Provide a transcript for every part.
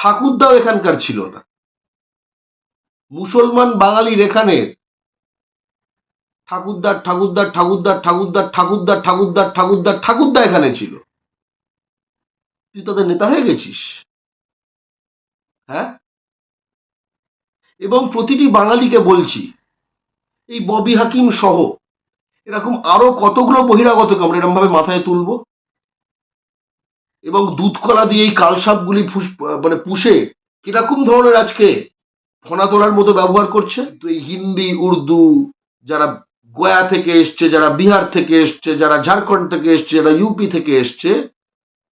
ঠাকুরদাও এখানকার ছিল না। মুসলমান বাঙালির এখানে ঠাকুরদার ঠাকুরদার ঠাকুরদার ঠাকুরদার ঠাকুরদার ঠাকুরদার ঠাকুরদার, ঠাকুরদা এখানে ছিল। তুই তাদের নেতা হয়ে গেছিস? হ্যাঁ? এবং প্রতিটি বাঙালিকে বলছি, এই ববি হাকিম সহ এরকম আরও কতগুলো বহিরাগতকে আমরা এরকম ভাবে মাথায় তুলবো? এবং দুধ কলা দিয়ে এই কালসাপগুলি মানে পুষে কীরকম ধরনের আজকে ফোনা তোলার মতো ব্যবহার করছে? তো এই হিন্দি, উর্দু, যারা গয়া থেকে এসছে, যারা বিহার থেকে এসছে, যারা ঝাড়খণ্ড থেকে এসছে, যারা ইউপি থেকে এসছে,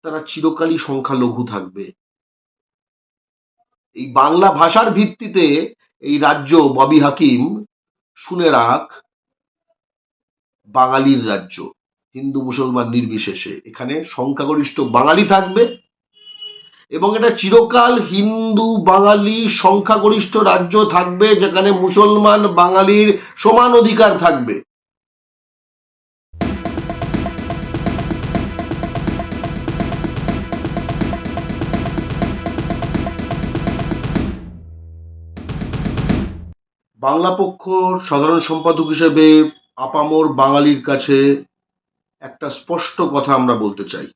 তারা চিরকালই সংখ্যালঘু থাকবে। এই বাংলা ভাষার ভিত্তিতে এই রাজ্য ববি হাকিম শুনে রাখ, বাঙালির রাজ্য। হিন্দু মুসলমান নির্বিশেষে। এখানে সংখ্যাগরিষ্ঠ বাঙালি থাকবে এবং এটা চিরকাল হিন্দু বাঙালি সংখ্যাগরিষ্ঠ রাজ্য থাকবে যেখানে মুসলমান বাঙালির সমান অধিকার থাকবে। বাংলা পক্ষ সাধারণ সম্পাদক হিসেবে আপামর বাঙালির কাছে একটা স্পষ্ট কথা আমরা বলতে চাই।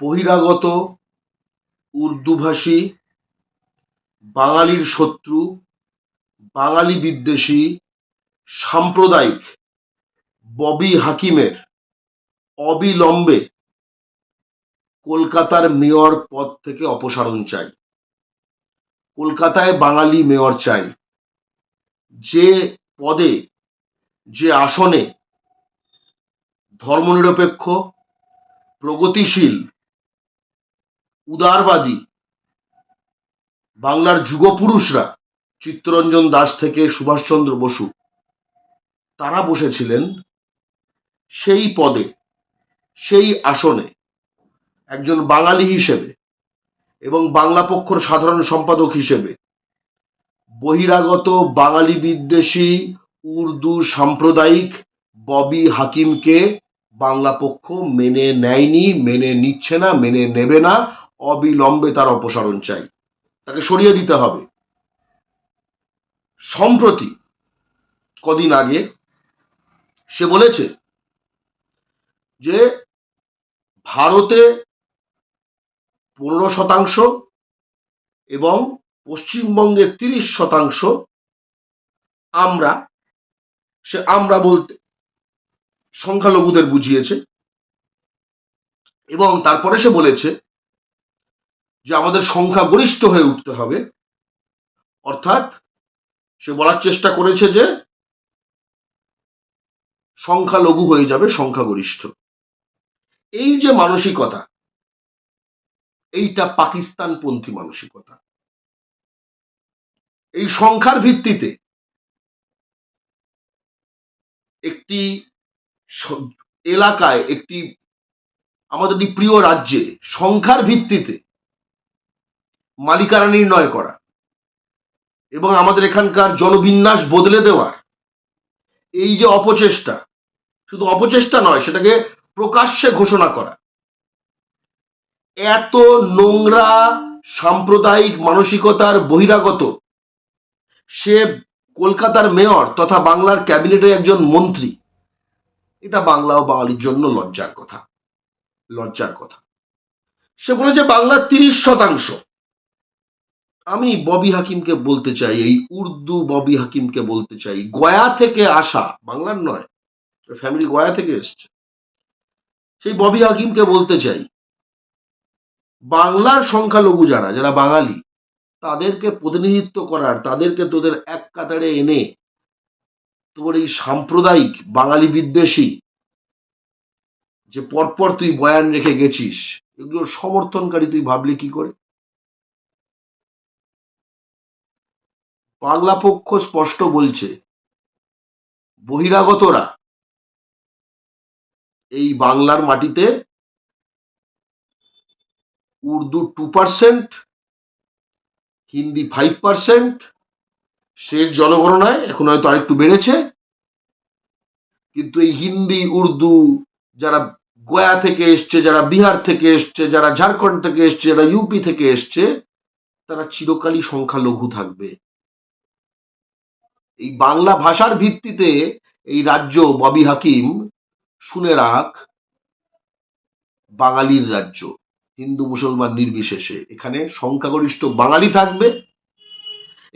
বহিরাগত, উর্দুভাষী, বাঙালির শত্রু, বাঙালি বিদ্বেষী, সাম্প্রদায়িক, ববি হাকিমের অবিলম্বে কলকাতার মেয়র পদ থেকে অপসারণ চাই। কলকাতায় বাঙালি মেয়র চাই। যে পদে, যে আসনে ধর্মনিরপেক্ষ, প্রগতিশীল, উদারবাদী বাংলার যুগপুরুষরা চিত্তরঞ্জন দাস থেকে সুভাষচন্দ্র বসু, তারা বসেছিলেন সেই পদে, সেই আসনে একজন বাঙালি হিসেবে এবং বাংলা পক্ষর সাধারণ সম্পাদক হিসেবে। বহিরাগত বাঙালি বিদ্বেষী, উর্দু সাম্প্রদায়িক ববি হাকিমকে বাংলা পক্ষ মেনে নেয়নি, মেনে নিচ্ছে না, মেনে নেবে না, অবিলম্বে তার অপসারণ চাই। তাকে সরিয়ে দিতে হবে। সম্প্রতি কদিন আগে সে বলেছে যে ভারতে পনেরো শতাংশ এবং পশ্চিমবঙ্গে তিরিশ শতাংশ আমরা, সে আমরা বলতে সংখ্যালঘুদের বুঝিয়েছে। এবং তারপরে সে বলেছে যে আমাদের সংখ্যা গরিষ্ঠ হয়ে উঠতে হবে। অর্থাৎ সে বলার চেষ্টা করেছে যে সংখ্যালঘু হয়ে যাবে সংখ্যাগরিষ্ঠ। এই যে মানসিকতা, এইটা পাকিস্তানপন্থী মানসিকতা। এই সংখ্যার ভিত্তিতে একটি এলাকায় একটি আমাদের প্রিয় রাজ্যে সংখ্যার ভিত্তিতে মালিকানা নির্ণয় করা এবং আমাদের এখানকার জনবিন্যাস বদলে দেওয়ার এই যে অপচেষ্টা, শুধু অপচেষ্টা নয়, সেটাকে প্রকাশ্যে ঘোষণা করা। এত নোংরা সাম্প্রদায়িক মানসিকতার বহিরাগত সে কলকাতার মেয়র তথা বাংলার ক্যাবিনেটের একজন মন্ত্রী এটা বাংলা ও বাঙালির জন্য লজ্জার কথা। লজ্জার কথা। সে বলেছে বাংলার তিরিশ শতাংশ। আমি ববি হাকিমকে বলতে চাই, এই উর্দু ববি হাকিমকে বলতে চাই, গয়া থেকে আসা, বাংলার নয় ফ্যামিলি গয়া থেকে এসছে। সেই ববি হাকিমকে বলতে চাই, বাংলার সংখ্যালঘু যারা যারা বাঙালি, তাদেরকে প্রতিনিধিত্ব করার, তাদেরকে তোদের এক কাতারে এনে তোর এই সাম্প্রদায়িক বাঙালি বিদ্বেষী যে পরপর তুই বয়ান রেখে গেছিস এগুলোর সমর্থনকারী তুই ভাবলি কি করে? বাংলা পক্ষ স্পষ্ট বলছে, বহিরাগতরা এই বাংলার মাটিতে Urdu two percent Hindi five percent শেষ জনগণনায়, এখন হয়তো আরেকটু বেড়েছে। কিন্তু এই হিন্দি, উর্দু, যারা গয়া থেকে এসছে, যারা বিহার থেকে এসছে, যারা ঝাড়খণ্ড থেকে এসছে, যারা ইউপি থেকে এসছে, তারা চিরকালই সংখ্যালঘু থাকবে। এই বাংলা ভাষার ভিত্তিতে এই রাজ্য ববি হাকিম শুনে রাখ, বাঙালির রাজ্য, হিন্দু, মুসলমান নির্বিশেষে। এখানে সংখ্যাগরিষ্ঠ বাঙালি থাকবে।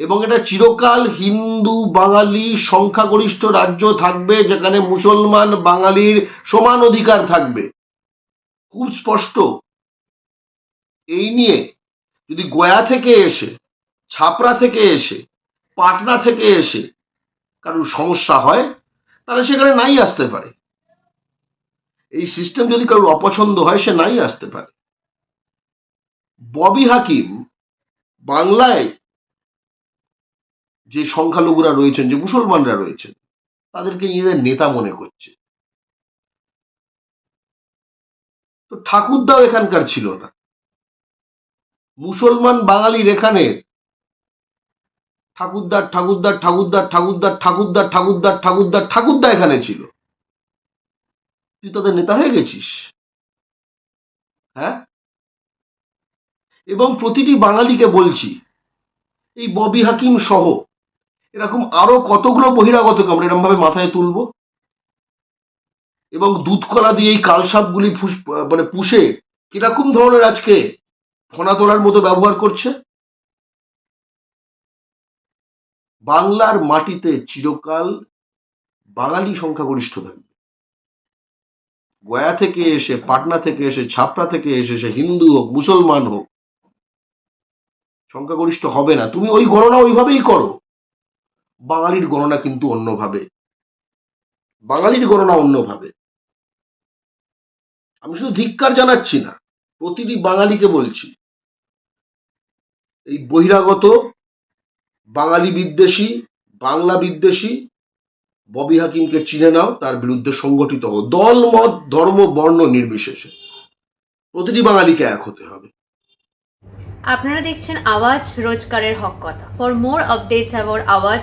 এবং এটা চিরকাল হিন্দু, বাঙালি, সংখ্যাগরিষ্ঠ রাজ্য থাকবে যেখানে মুসলমান, বাঙালির সমান অধিকার থাকবে। খুব স্পষ্ট। এই নিয়ে যদি গয়া থেকে এসে ছাপড়া থেকে এসে, পাটনা থেকে এসে কারোর সমস্যা হয়, তাহলে সেখানে নাই আসতে পারে। এই সিস্টেম যদি কারোর অপছন্দ হয়, সে নাই আসতে পারে। ববি হাকিম বাংলায় যে সংখ্যালঘুরা রয়েছেন, যে মুসলমানরা রয়েছেন, তাদেরকে নিজেদের নেতা মনে করছে। তো ঠাকুরদাও এখানকার ছিল না। মুসলমান বাঙালির এখানে ঠাকুরদার ঠাকুরদার ঠাকুরদার ঠাকুরদার ঠাকুরদার ঠাকুরদার ঠাকুরদার ঠাকুরদা এখানে ছিল। তুই তাদের নেতা হয়ে গেছিস? হ্যাঁ? এবং প্রতিটি বাঙালিকে বলছি, এই ববি হাকিম সহ এরকম আরও কতগুলো বহিরাগতকে আমরা এরকম ভাবে মাথায় তুলবো? এবং দুধ কলা দিয়ে এই কালসাপগুলি মানে পুষে কীরকম ধরনের আজকে ফোনা তোলার মতো ব্যবহার করছে? বাংলার মাটিতে চিরকাল বাঙালি সংখ্যাগরিষ্ঠ থাকবে। গয়া থেকে এসে, পাটনা থেকে এসে, ছাপড়া থেকে এসে, সে হিন্দু হোক, মুসলমান হোক, সংখ্যাগরিষ্ঠ হবে না। তুমি ওই গণনা ওইভাবেই করো। বাঙালির গণনা কিন্তু অন্যভাবে। বাঙালির গণনা অন্যভাবে। আমি শুধু ধিক্কার জানাচ্ছি না, প্রতিটি বাঙালিকে বলছি। এই বহিরাগত, বাঙালি বিদ্বেষী, বাংলা বিদ্বেষী, ববি হাকিমকে চিনে নাও, তার বিরুদ্ধে সংগঠিত হও। দল, মত, ধর্ম, বর্ণ নির্বিশেষে। প্রতিটি বাঙালিকে এক হতে হবে। আপনারা দেখছেন আওয়াজ রোজকারের হক কথা। For more updates about Awaaz